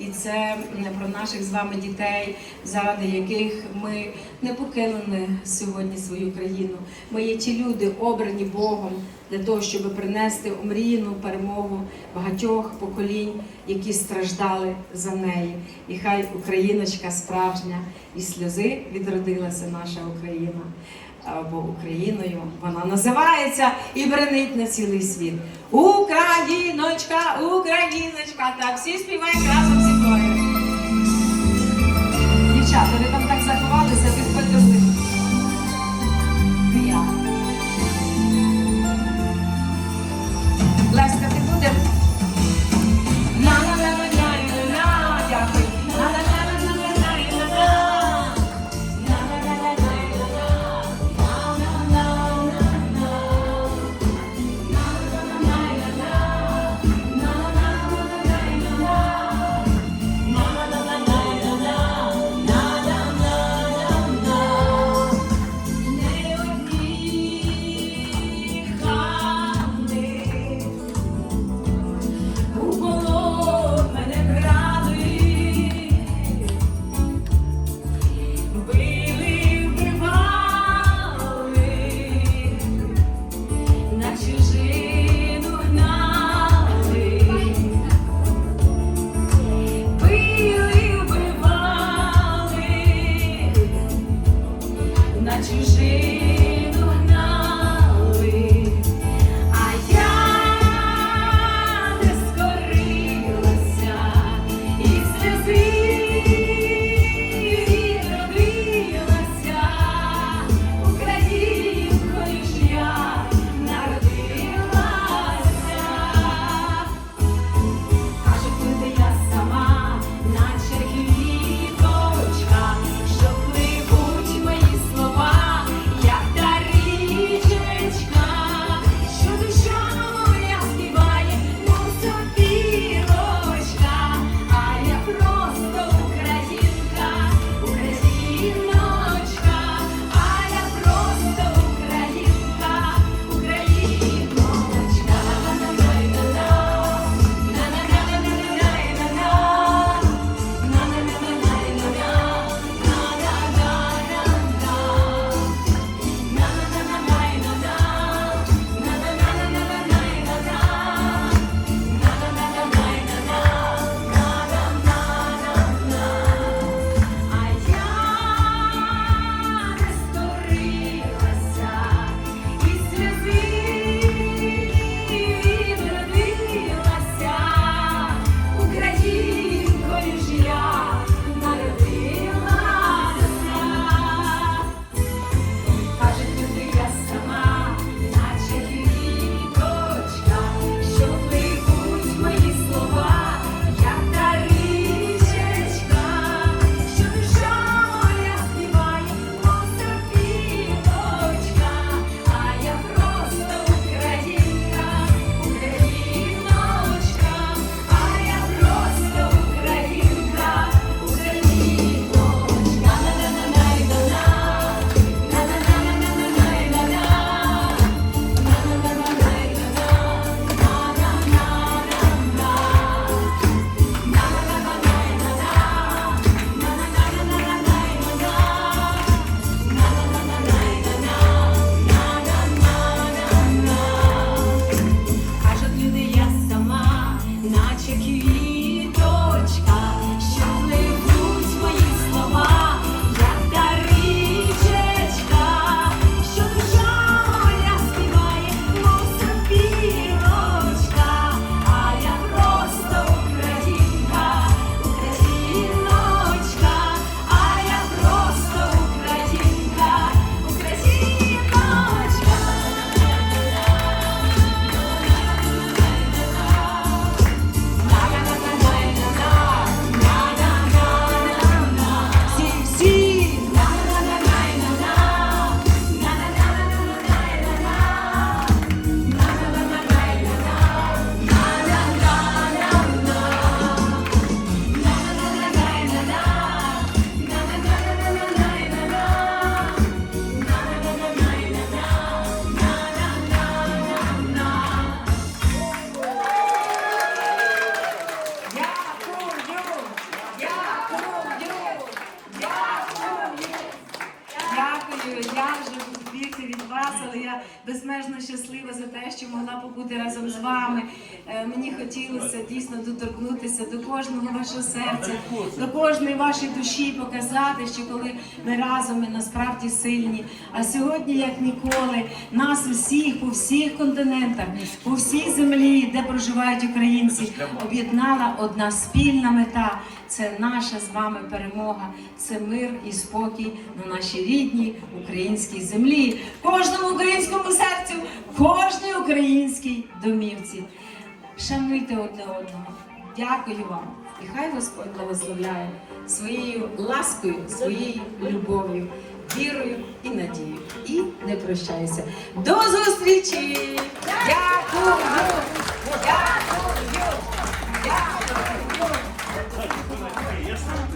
і це про наших з вами дітей, заради яких ми не покинули сьогодні свою країну. Ми є ті люди, обрані Богом для того, щоб принести омріяну перемогу багатьох поколінь, які страждали за неї. І хай Україночка справжня і сльози відродилася наша Україна. Бо Україною вона називається і бренить на цілий світ. Україночка, Україночка, так всі співають разом зі мною. privilegiados, безмежно щаслива за те, що могла побути разом з вами. Е, Мені хотілося дійсно доторкнутися до кожного вашого серця, до кожної вашої душі, показати, що коли ми разом, ми насправді сильні. А сьогодні, як ніколи, нас усіх по всіх континентах, по всій землі, де проживають українці, об'єднала одна спільна мета. Це наша з вами перемога, це мир і спокій на нашій рідній українській землі, кожному українському серцю, кожній українській домівці. Шануйте одне одного. Дякую вам. І хай Господь благословляє своєю ласкою, своєю любов'ю, вірою і надією. І не прощаюся. До зустрічі! Дякую! Дякую!